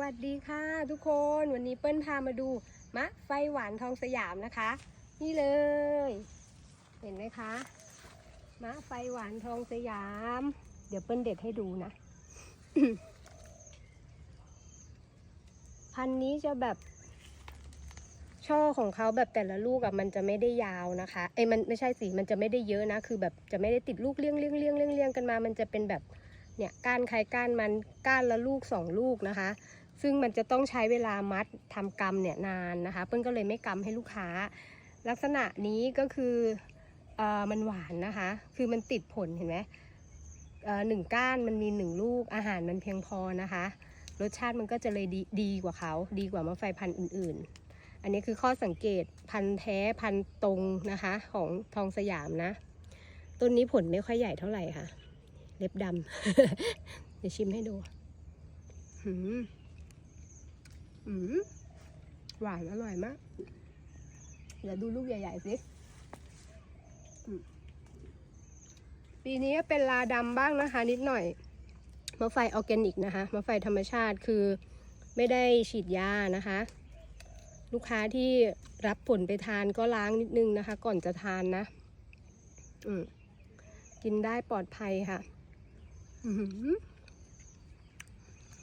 วัสดีค่ะทุกคนวันนี้เปิ้ลพามาดูมะไฟหวานทองสยามนะคะ นี่เลย เห็นไหมคะมะไฟหวานทองสยาม เดี๋ยวเปิ้ลเด็ดให้ดูนะ พันนี้จะแบบ ช่อของเขาแบบแต่ละลูกอะมันจะไม่ได้ยาวนะคะเอ้มันไม่ใช่สิมันจะไม่ได้เยอะนะ คือแบบจะไม่ได้ติดลูกเลี้ยงเลี้ยงเลี้ยงเลี้ยงเลี้ยงกันมา มันจะเป็นแบบเนี่ยก้านใครก้านมันก้านละลูกสองลูกนะคะ ซึ่งมันจะต้องใช้เวลามัดทำกรรมเนี่ยนานนะคะ เปิ้ลก็เลยไม่กำให้ลูกค้า ลักษณะนี้ก็คือเออมันหวานนะคะ คือมันติดผลเห็นไหมเอ่อหนึ่งก้านมันมีหนึ่งลูกอาหารมันเพียงพอนะคะ รสชาติมันก็จะเลยดีดีกว่าเขาดีกว่ามะไฟพันธุ์อื่น ๆ อันนี้คือข้อสังเกตพันธุ์แท้พันธุ์ตรงนะคะ ของทองสยามนะต้นนี้ผลไม่ค่อยใหญ่เท่าไหร่ค่ะ เล็บดำเดี๋ยวชิมให้ดูหืม หืมหวานอร่อยมากเดี๋ยวดูลูกใหญ่ๆสิปีนี้ก็เป็นลาดำบ้างนะคะ นิดหน่อยมะไฟออร์แกนิกนะคะมะไฟธรรมชาติคือไม่ได้ฉีดยานะคะ ลูกค้าที่รับผลไปทานก็ล้างนิดนึงนะคะ ก่อนจะทานนะกินได้ปลอดภัยค่ะ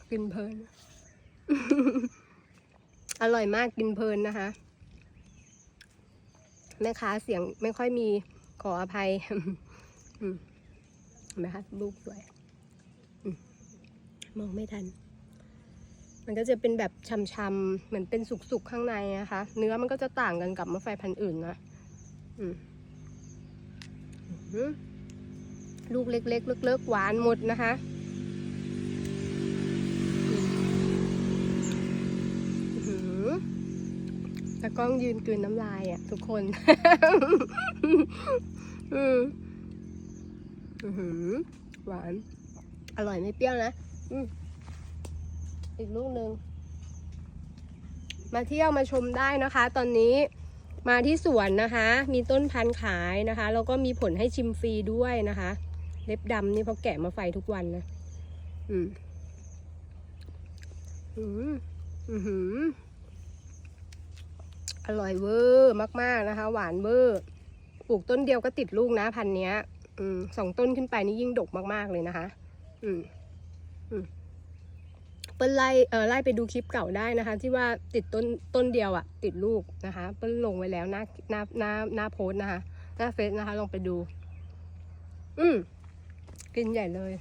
กินเพลิน อร่อยมากกินเพลินนะคะ แม่ค้าเสียงไม่ค่อยมีขออภัยเห็นไหมคะลูกสวย มองไม่ทัน มันก็จะเป็นแบบช่ำๆเหมือนเป็นสุกๆข้างในนะคะ เนื้อมันก็จะต่างกันกับมะไฟพันธุ์อื่นนะลูกเล็กๆเลิกๆหวานหมดนะคะอืมอื้อหือ ตากล้องยืนกืนน้ำลายอะ ทุกคนอืมอื้อหือหวาน อร่อยไม่เปรี้ยวนะอืมอีกลูกหนึ่งมาเที่ยวมาชมได้นะคะ ตอนนี้มาที่สวนนะคะ มีต้นพันธุ์ขายนะคะ แล้วก็มีผลให้ชิมฟรีด้วยนะคะ เล็บดำนี่เขาแกะมาไฟทุกวันนะ อืม อืม อือหือ ร่อยเวอร์มากๆนะคะ หวานเวอร์ปลูกต้นเดียวก็ติดลูกนะพันเนี้ย อืมสองต้นขึ้นไปนี่ยิ่งดกมากๆเลยนะคะ อืมอืมเปิ้ลไล่เออไล่ไปดูคลิปเก่าได้นะคะ ที่ว่าติดต้นต้นเดียวอะติดลูกนะคะ เปิ้ลลงไว้แล้วหน้าหน้าหน้าหน้าโพสนะคะ หน้าเฟซนะคะ ลองไปดู อืมกินใหญ่เลย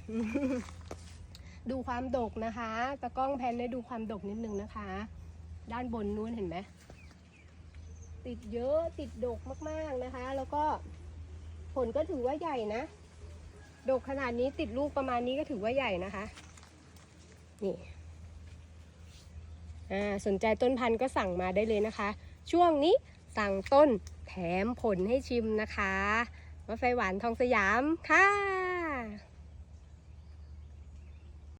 ดูความดกนะคะ ตะกล้องแพนได้ดูความดกนิดนึงนะคะ ด้านบนนู้นเห็นไหม ติดเยอะติดดกมากๆนะคะ แล้วก็ผลก็ถือว่าใหญ่นะ ดกขนาดนี้ติดลูกประมาณนี้ก็ถือว่าใหญ่นะคะ นี่อ่าสนใจต้นพันธุ์ก็สั่งมาได้เลยนะคะ ช่วงนี้สั่งต้นแถมผลให้ชิมนะคะมะไฟหวานทองสยามค่ะ